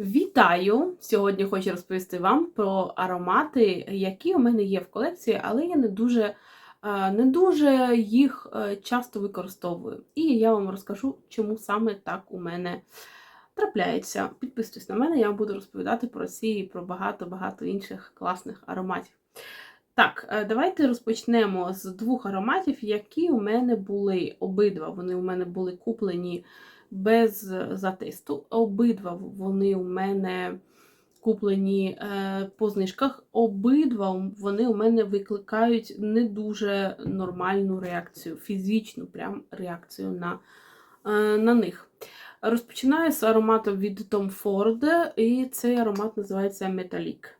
Вітаю! Сьогодні хочу розповісти вам про аромати, які у мене є в колекції, але я не дуже, е, не дуже їх е, часто використовую. І я вам розкажу, чому саме так у мене трапляється. Підписуйтесь на мене, я вам буду розповідати про ці і про багато-багато інших класних ароматів. Так, е, давайте розпочнемо з двох ароматів, які у мене були обидва. Вони у мене були куплені без затесту. Обидва вони у мене куплені е, по знижках. Обидва вони у мене викликають не дуже нормальну реакцію, фізичну прям реакцію на, е, на них. Розпочинаю з аромату від Tom Ford, і цей аромат називається Metallic.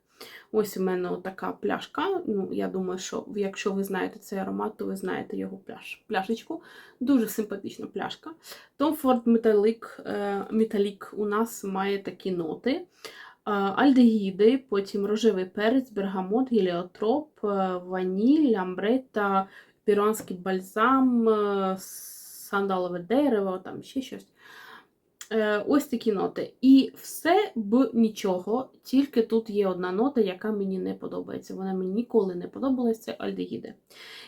Ось у мене така пляшка. Ну, Я думаю, що якщо ви знаєте цей аромат, то ви знаєте його пляш, пляшечку. Дуже симпатична пляшка. Tom Ford Metallic, е, Metallic у нас має такі ноти. Е, альдегіди, потім рожевий перець, бергамот, геліотроп, е, ваніль, амбрета, перуанський бальзам, сандалове дерево, там ще щось. Е, ось такі ноти. І все б нічого, тільки тут є одна нота, яка мені не подобається. Вона мені ніколи не подобалася, це альдегіди.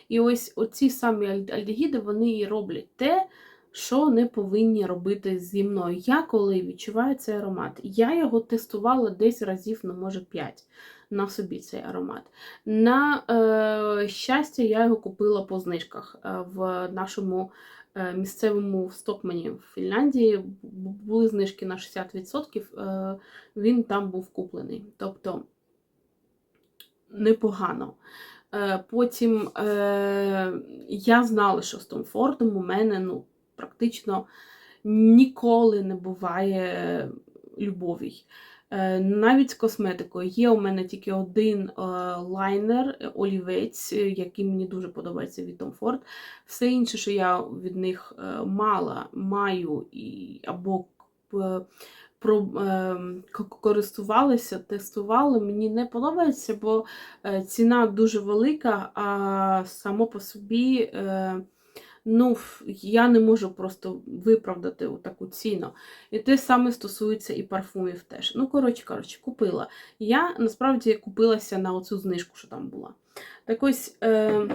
І ось оці самі альдегіди, вони і роблять те, що не повинні робити зі мною. Я коли відчуваю цей аромат, я його тестувала десь разів, ну, може, 5 на собі цей аромат. На е, щастя, я його купила по знижках е, в нашому. Е, місцевому Стокмані в Фінляндії були знижки на 60%, е, він там був куплений. Тобто непогано. Е, потім я знала, що з Том Фордом у мене ну, практично ніколи не буває любові. Е, навіть з косметикою є у мене тільки один е, лайнер, е, олівець, який мені дуже подобається від Tom Ford. Все інше, що я від них мала, маю і або про, користувалася, тестувала, мені не подобається, бо ціна дуже велика, а само по собі ну, я не можу просто виправдати таку ціну. І те саме стосується і парфумів теж. Ну, коротше, коротше, купила. Я насправді купилася на оцю знижку, що там була. Так ось, е,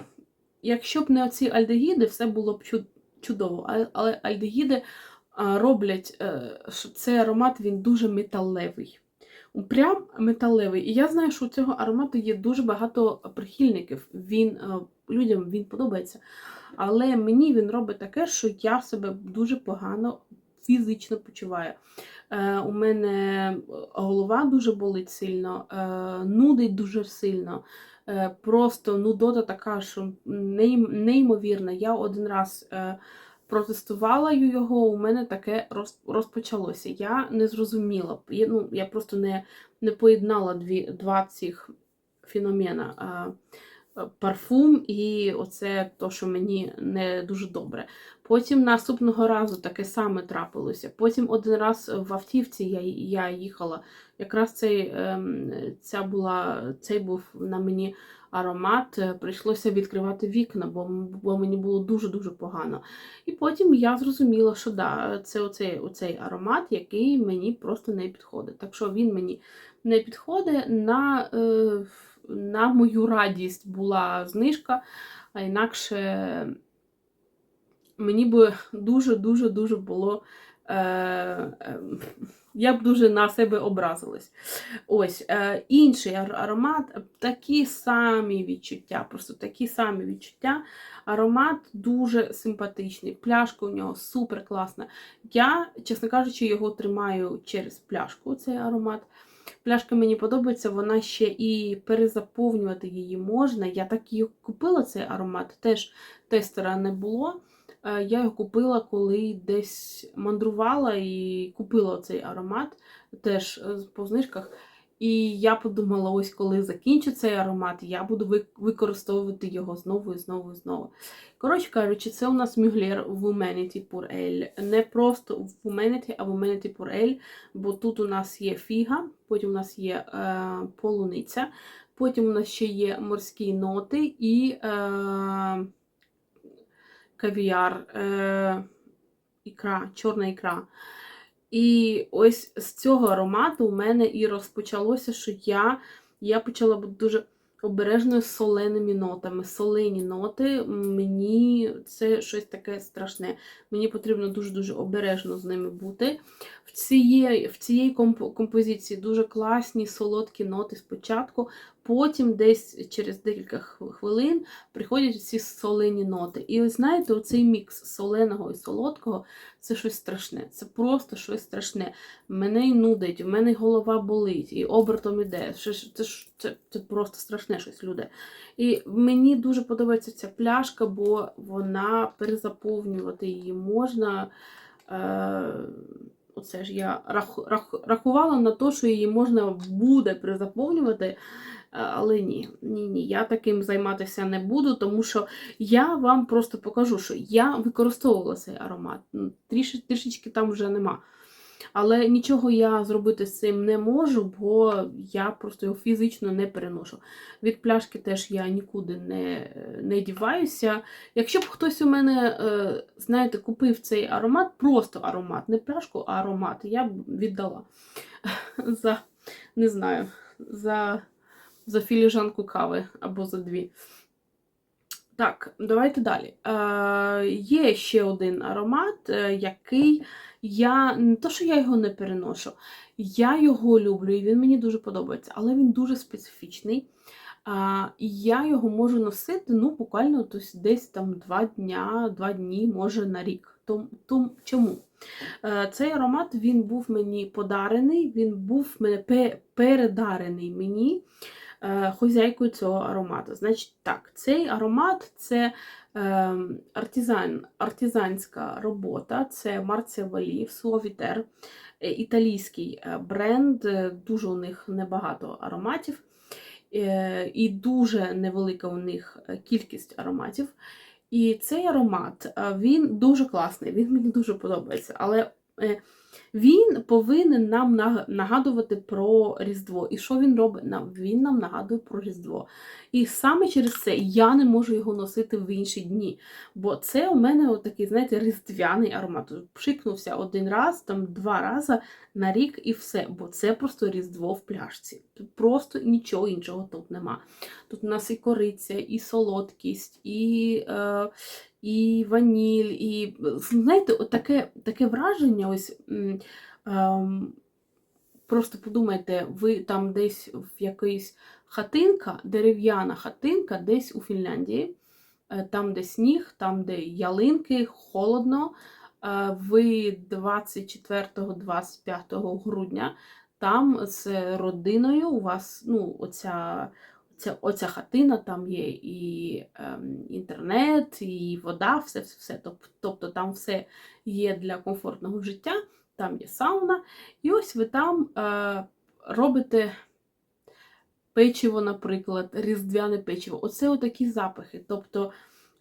якщо б не оці альдегіди, все було б чудово. Але альдегіди роблять, е, що цей аромат він дуже металевий. Прям металевий. І я знаю, що у цього аромату є дуже багато прихильників. Він, е, Людям він подобається. Але мені він робить таке, що я себе дуже погано фізично почуваю. Е, У мене голова дуже болить сильно, е, нудить дуже сильно. Е, Просто нудота така, що неймовірна. Я один раз. Е, Протестувала його, у мене таке розпочалося. Я не зрозуміла. Я ну, я просто не не поєднала дві, два цих феномена. Парфум, і оце то, що мені не дуже добре. Потім наступного разу таке саме трапилося. Потім один раз в автівці я я їхала. Якраз цей ем, ця була, цей був на мені аромат, прийшлося відкривати вікна, бо бо мені було дуже-дуже погано. І потім я зрозуміла, що да, це оцей, оцей аромат, який мені просто не підходить. Так що він мені не підходить на. Е, на мою радість була знижка, а інакше мені би дуже-дуже-дуже було. Е, е, я б дуже на себе образилась. Ось, е, Інший аромат, такі самі відчуття, просто такі самі відчуття. Аромат дуже симпатичний. Пляшка у нього супер класна. Я, чесно кажучи, його тримаю через пляшку, цей аромат. Пляшка мені подобається, вона ще і перезаповнювати її можна. Я так і купила цей аромат, теж тестера не було. Е, я його купила, коли десь мандрувала і купила цей аромат теж е, по знижках. І я подумала, ось коли закінчу цей аромат, я буду використовувати його знову і знову і знову. Коротше кажучи, це у нас мюглер Womanity Pur Ale. Не просто Womanity, а Womanity Pur Ale, бо тут у нас є фіга, потім у нас є е, полуниця, потім у нас ще є морські ноти і е, кавіар, е, ікра, чорна ікра. І ось з цього аромату у мене і розпочалося, що я, я почала бути дуже обережною з соленими нотами. Солені ноти мені це щось таке страшне. Мені потрібно дуже-дуже обережно з ними бути. В цієї, в цієї комп- композиції дуже класні солодкі ноти спочатку, потім десь через декілька хвилин приходять ці солені ноти. І ось знаєте, оцей мікс соленого і солодкого це щось страшне. Це просто щось страшне. Мене й нудить, в мене голова болить, і обертом іде. Це, це, це, це просто страшне щось, люди. І мені дуже подобається ця пляшка, бо вона перезаповнювати її можна. Е, оце ж я раху, раху, рахувала на те, що її можна буде перезаповнювати. Е, Але ні, ні, ні, я таким займатися не буду, тому що я вам просто покажу, що я використовувала цей аромат. Ну, Тріш, трішечки там вже нема. Але нічого я зробити з цим не можу, бо я просто його фізично не переношу. Від пляшки теж я нікуди не, не діваюся. Якщо б хтось у мене, е, знаєте, купив цей аромат, просто аромат, не пляшку, а аромат, я б віддала за, не знаю, за, за філіжанку кави або за дві. Так, давайте далі. Е, є ще один аромат, е, який я не то, що я його не переношу, я його люблю і він мені дуже подобається, але він дуже специфічний. А, і я його можу носити ну, буквально тось десь там два дня, два дні, може на рік. Том, том, чому? Е, цей аромат він був мені подарений, він був мене передарений мені е, хозяйкою цього аромату. Значить, так, цей аромат це е, артизан, артизанська робота, це Марція Валів, Суавітер, е, італійський е, бренд, е, дуже у них небагато ароматів. Е, І дуже невелика у них е, кількість ароматів. І цей аромат е, він дуже класний, він мені дуже подобається. Але е, він повинен нам нагадувати про Різдво. І що він робить? Він нам нагадує про Різдво. І саме через це я не можу його носити в інші дні. Бо це у мене такий, знаєте, різдвяний аромат. Пшикнувся один раз, там два рази на рік і все. Бо це просто Різдво в пляшці. Тут просто нічого іншого тут нема. Тут у нас і кориця, і солодкість, і. Е, і ваніль, і знаєте, от таке, таке враження, ось ем, просто подумайте, ви там десь в якийсь хатинка, дерев'яна хатинка, десь у Фінляндії, е, там, де сніг, там, де ялинки, холодно. е, Ви 24-25 грудня там з родиною у вас ну, оця Ця, оця хатина, там є і ем, інтернет, і вода, все, все, все. Тобто там все є для комфортного життя, там є сауна. І ось ви там е, робите печиво, наприклад, різдвяне печиво. Оце отакі запахи. Тобто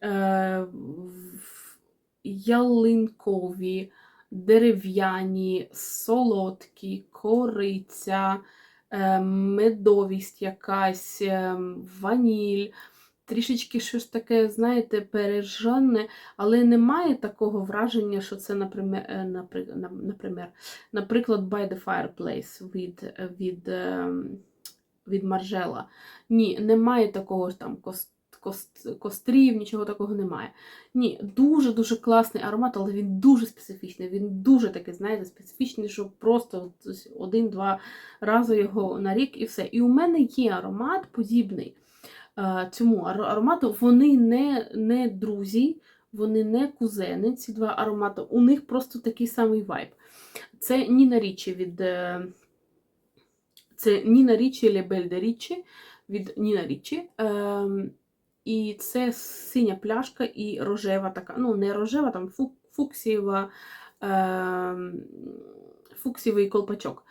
е, ялинкові, дерев'яні, солодкі, кориця медовість якась, е, ваніль, трішечки щось таке, знаєте, пережане, але немає такого враження, що це, наприклад, наприклад, наприклад By the Fireplace від, від, е, від Маржела. Ні, немає такого там кострів, нічого такого немає. Ні, дуже-дуже класний аромат, але він дуже специфічний. Він дуже такий, знаєте, специфічний, що просто один-два рази його на рік і все. І у мене є аромат подібний е, цьому аромату. Вони не, не друзі, вони не кузени, ці два аромати. У них просто такий самий вайб. Це Ніна Річі від. е, Це Ніна Річі Лебель де Річі від Ніна Річі. Ем, і це синя пляшка і рожева така, ну не рожева, там фу- фуксієва, е, фуксієвий колпачок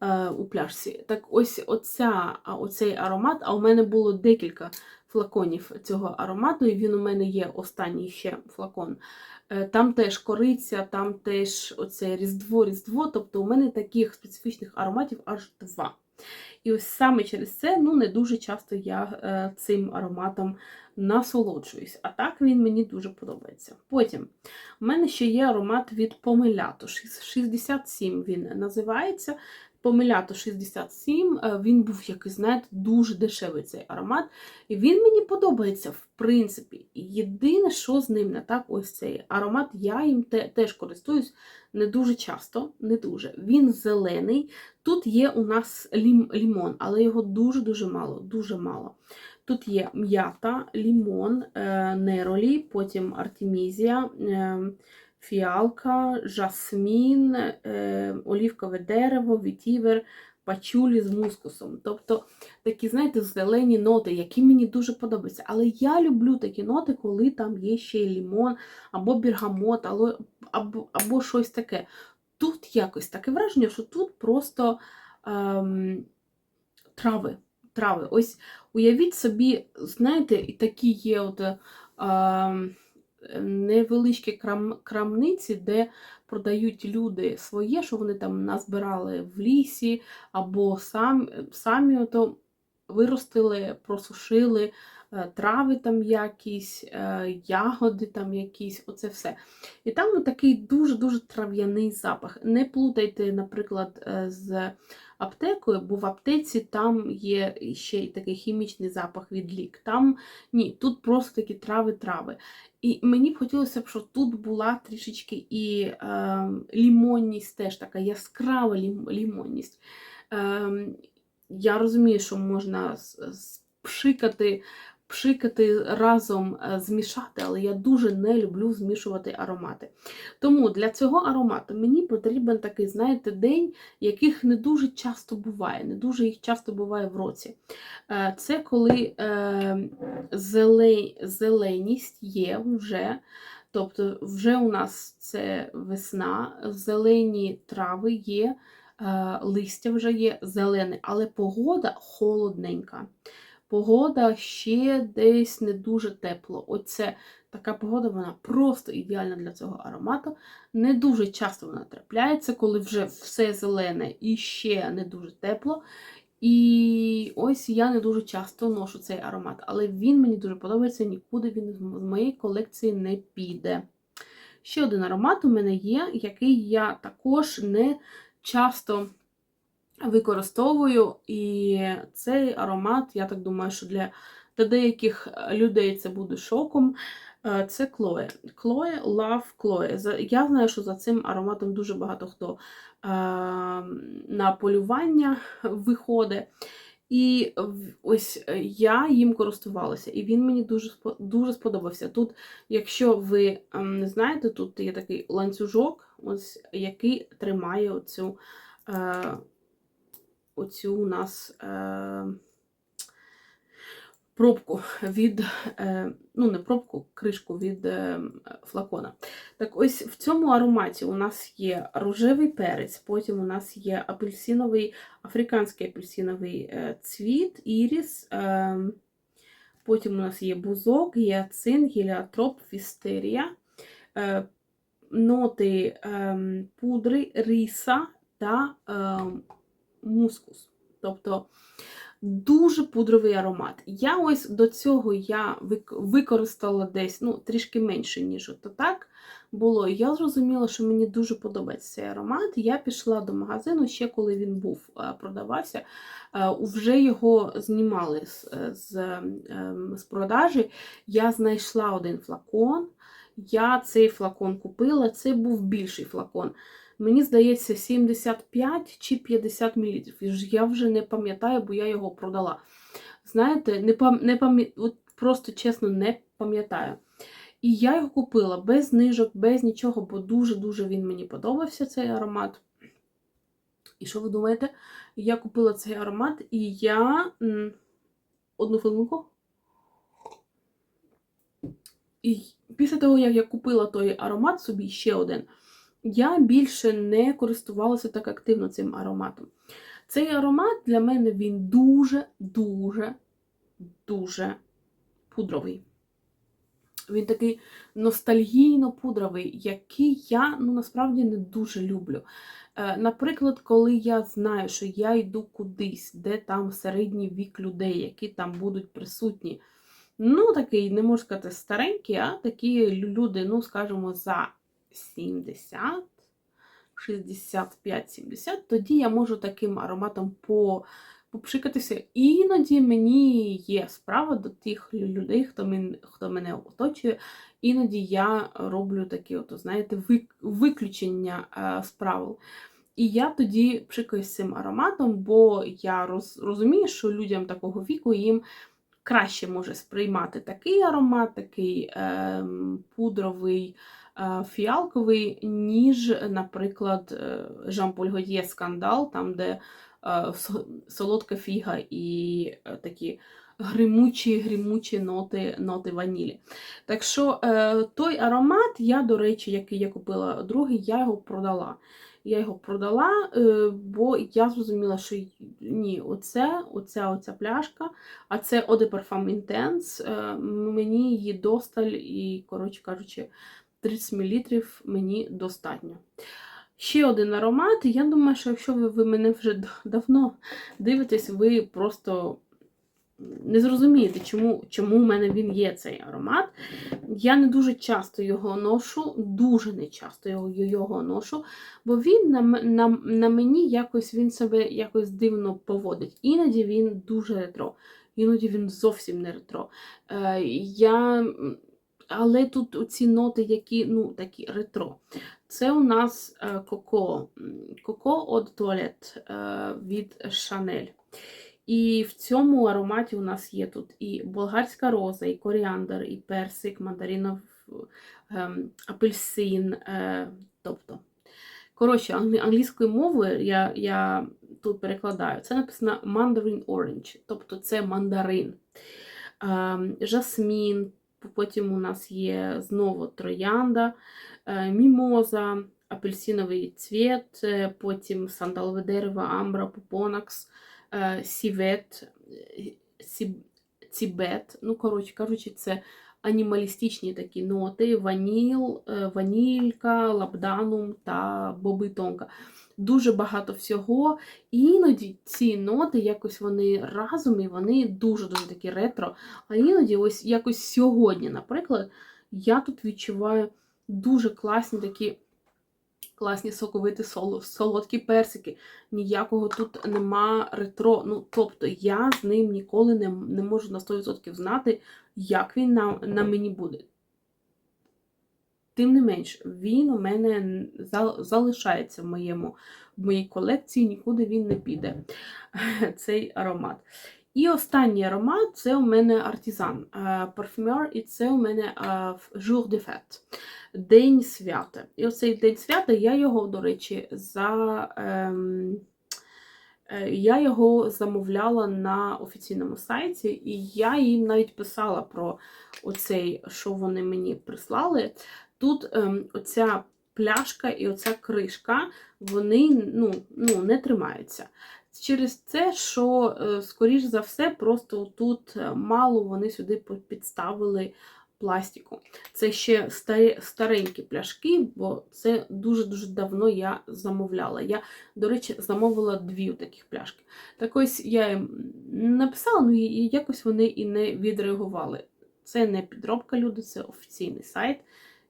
е, у пляшці. Так ось оця, оцей аромат, а у мене було декілька флаконів цього аромату, і він у мене є останній ще флакон. Е, Там теж кориця, там теж оце різдво-різдво. Тобто у мене таких специфічних ароматів аж два. І ось саме через це ну, не дуже часто я е, цим ароматом насолоджуюсь. А так він мені дуже подобається. Потім у мене ще є аромат від Помиляту. 67 він називається. Помелято 67, е, він був якийсь, знаєте, дуже дешевий цей аромат. І він мені подобається, в принципі. Єдине, що з ним не так, ось цей аромат, я їм те, теж користуюсь не дуже часто, не дуже. Він зелений. Тут є у нас лім, лімон, але його дуже-дуже мало, дуже мало. Тут є м'ята, лімон, е, неролі, потім артемізія, е, фіалка, жасмін, е, олівкове дерево, вітівер, пачулі з мускусом. Тобто такі, знаєте, зелені ноти, які мені дуже подобаються. Але я люблю такі ноти, коли там є ще й лімон, або бергамот, або, або, або щось таке. Тут якось таке враження, що тут просто ем, трави. трави. Ось уявіть собі, знаєте, такі є от, ем, невеличкі крам, крамниці, де продають люди своє, що вони там назбирали в лісі, або сам, самі ото виростили, просушили трави там якісь, е, ягоди там якісь, оце все. І там такий дуже-дуже трав'яний запах. Не плутайте, наприклад, е, з аптекою, бо в аптеці там є ще й такий хімічний запах від лік. Там ні, тут просто такі трави-трави. І мені б хотілося б, щоб тут була трішечки і е, лімонність, теж така яскрава лім, лімонність. Е, я розумію, що можна пшикати, пшикати разом е, змішати, але я дуже не люблю змішувати аромати. Тому для цього аромату мені потрібен такий, знаєте, день, яких не дуже часто буває, не дуже їх часто буває в році. Е, це коли е, зеленість є вже. Тобто, вже у нас це весна, зелені трави є, листя вже є зелене, але погода холодненька. Погода ще десь не дуже тепло. Оце така погода, вона просто ідеальна для цього аромату. Не дуже часто вона трапляється, коли вже все зелене і ще не дуже тепло. І ось я не дуже часто ношу цей аромат, але він мені дуже подобається, нікуди він з моєї колекції не піде. Ще один аромат у мене є, який я також не часто використовую. І цей аромат, я так думаю, що для, для деяких людей це буде шоком. Е, це Клоє. Клоє Love Chloe. Я знаю, що за цим ароматом дуже багато хто е, на полювання виходить. І ось я їм користувалася, і він мені дуже дуже сподобався. Тут, якщо ви ем, не знаєте, тут є такий ланцюжок, ось, який тримає оцю е, оцю у нас е, пробку від, е, ну, не пробку, кришку від е, флакона. Так ось в цьому ароматі у нас є рожевий перець, потім у нас є апельсиновий, африканський апельсиновий е, цвіт, іріс. Е, Потім у нас є бузок, гіацин, гіліатроп, фістерія, е, ноти е, пудри, риса та е, мускус. Тобто дуже пудровий аромат. Я ось до цього я використала десь ну, трішки менше, ніж от так було. Я зрозуміла, що мені дуже подобається цей аромат. Я пішла до магазину ще коли він був е, продавався, е, вже його знімали з, з, ем, з продажі. Я знайшла один флакон. Я цей флакон купила, це був більший флакон. Мені здається, 75 чи 50 мл. Я вже не пам'ятаю, бо я його продала. Знаєте, не пам... не от просто чесно, не пам'ятаю. І я його купила без знижок, без нічого, бо дуже-дуже він мені подобався цей аромат. І що ви думаєте? Я купила цей аромат, і я. Одну хвилинку. І після того, як я купила той аромат, собі ще один я більше не користувалася так активно цим ароматом. Цей аромат для мене він дуже-дуже, дуже пудровий. Він такий ностальгійно-пудровий, який я ну, насправді не дуже люблю. Е, Наприклад, коли я знаю, що я йду кудись, де там середній вік людей, які там будуть присутні. Ну, такий, не можу сказати, старенький, а такі люди, ну, скажімо, за 70, 65-70, тоді я можу таким ароматом по, попшикатися. Іноді мені є справа до тих людей, хто, мен, хто мене оточує. Іноді я роблю такі, от, знаєте, виключення е, з правил. І я тоді пшикаюсь цим ароматом, бо я роз, розумію, що людям такого віку їм краще може сприймати такий аромат, такий е, пудровий, е, фіалковий, ніж, наприклад, е, Жан-Поль Годє скандал, там, де е, солодка фіга і е, такі гримучі, гримучі ноти, ноти ванілі. Так що е, той аромат, я, до речі, який я купила другий, я його продала. Я його продала, е, бо я зрозуміла, що ні, оце, оця, оця пляшка, а це Eau de Parfum Intense, е, мені її досталь і, коротше кажучи, 30 мл мені достатньо. Ще один аромат. Я думаю, що якщо ви, ви мене вже давно дивитесь, ви просто не зрозумієте, чому, чому в мене він є цей аромат. Я не дуже часто його ношу, дуже не часто його, його ношу, бо він на, на, на мені якось він себе якось дивно поводить. Іноді він дуже ретро, іноді він зовсім не ретро. Е, я, але тут ці ноти, які ну, такі ретро. Це у нас е, Коко, Коко de Toilette е, від Chanel. І в цьому ароматі у нас є тут і болгарська роза, і коріандр, і персик, мандаринов, ем, апельсин. Е, тобто, коротше, англійською мовою я, я тут перекладаю. Це написано Mandarin Orange, тобто це мандарин. Ем, жасмін, потім у нас є знову троянда, е, мімоза, апельсиновий цвіт, е, потім сандалове дерево, амбра, пупонакс е, сівет, цібет. Ну, коротше кажучи, це анімалістичні такі ноти: ваніл, ванілька, лабданум та боби тонка. Дуже багато всього. І іноді ці ноти якось вони разом і вони дуже-дуже такі ретро. А іноді, ось якось сьогодні, наприклад, я тут відчуваю дуже класні такі. Класні соковиті соло- солодкі персики. Ніякого тут нема ретро. Ну, тобто я з ним ніколи не, не можу на 100% знати, як він на, на мені буде. Тим не менш, він у мене залишається в, моєму, в моїй колекції, нікуди він не піде. Цей аромат. І останній аромат це у мене артизан парфюмер, і це у мене е, Jour de Fête. День свята. І оцей день свята я його, до речі, за. Ем, е, я його замовляла на офіційному сайті, і я їм навіть писала про оцей, що вони мені прислали. Тут ем, оця пляшка і оця кришка, вони ну, ну, не тримаються. Через це, що, е, скоріш за все, просто тут е, мало вони сюди підставили пластику. Це ще старенькі пляшки, бо це дуже-дуже давно я замовляла. Я, до речі, замовила дві таких пляшки. Так ось я їм написала, ну і якось вони і не відреагували. Це не підробка люди, це офіційний сайт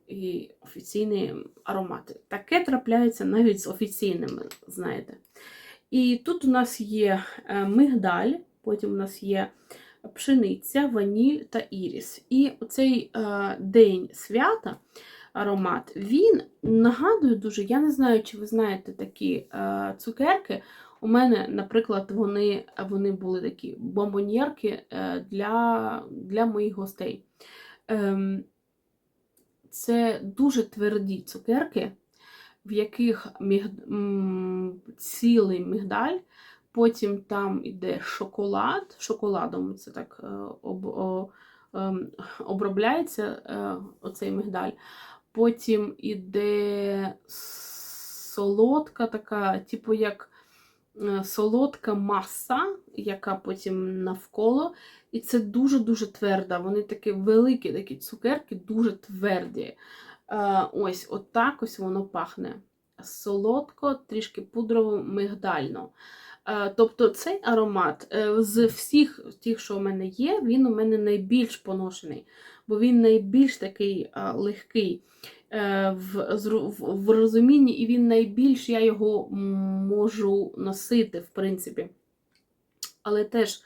і офіційні аромати. Таке трапляється навіть з офіційними, знаєте. І тут у нас є е, мигдаль, потім у нас є пшениця, ваніль та іріс. І оцей е, день свята аромат, він нагадує дуже, я не знаю, чи ви знаєте такі е, цукерки. У мене, наприклад, вони, вони були такі бомбоньєрки для, для моїх гостей. Ем, це дуже тверді цукерки, в яких міг... цілий мігдаль, потім там іде шоколад. Шоколадом це так е, об, ем, обробляється е, оцей мигдаль. Потім іде солодка така, типу як солодка маса, яка потім навколо. І це дуже-дуже тверда. Вони такі великі, такі цукерки, дуже тверді. Е, Ось, отак ось воно пахне. Солодко, трішки пудрово, мигдально. Е, Тобто цей аромат е, з всіх тих, що у мене є, він у мене найбільш поношений, бо він найбільш такий е, легкий е, в, в, в розумінні, і він найбільш я його можу носити, в принципі. Але теж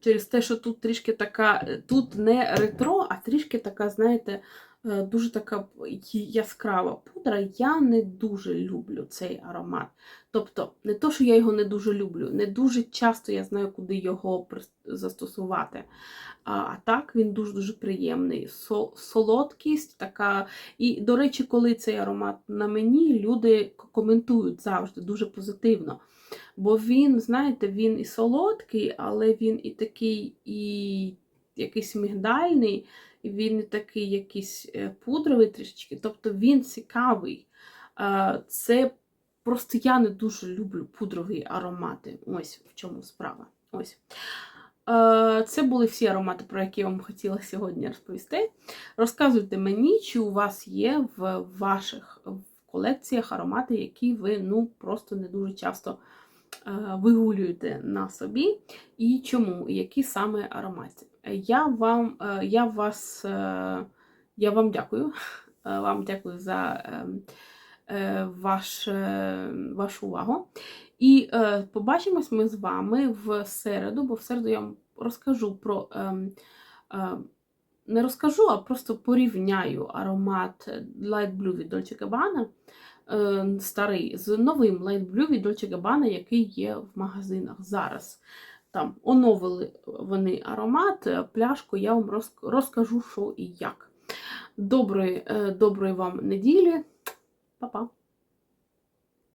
через те, що тут трішки така, е, тут не ретро, а трішки така, знаєте, е, дуже така яскрава пудра, я не дуже люблю цей аромат. Тобто, не то, що я його не дуже люблю, не дуже часто я знаю, куди його застосувати. А, так він дуже-дуже приємний. Солодкість така. І, до речі, коли цей аромат на мені, люди коментують завжди дуже позитивно. Бо він, знаєте, він і солодкий, але він і такий, і якийсь мігдальний, він і такий якийсь е, пудровий трішечки. Тобто він цікавий. Е, Це просто я не дуже люблю пудрові аромати. Ось в чому справа. Ось. Е, Це були всі аромати, про які я вам хотіла сьогодні розповісти. Розказуйте мені, чи у вас є в ваших колекціях аромати, які ви ну, просто не дуже часто вигулюєте на собі, і чому, які саме аромати. Я вам, е, я вас, е, я вам дякую. Е, Вам дякую за е, е, ваш, вашу увагу. І побачимось ми з вами в середу, бо в середу я вам розкажу про. ем, не розкажу, а просто порівняю аромат Light Blue від Dolce Gabbana, старий, з новим Light Blue від Dolce Gabbana, який є в магазинах зараз. Там оновили вони аромат, е, пляшку, я вам розкажу, що і як. Доброї, е, доброї вам неділі. Па-па!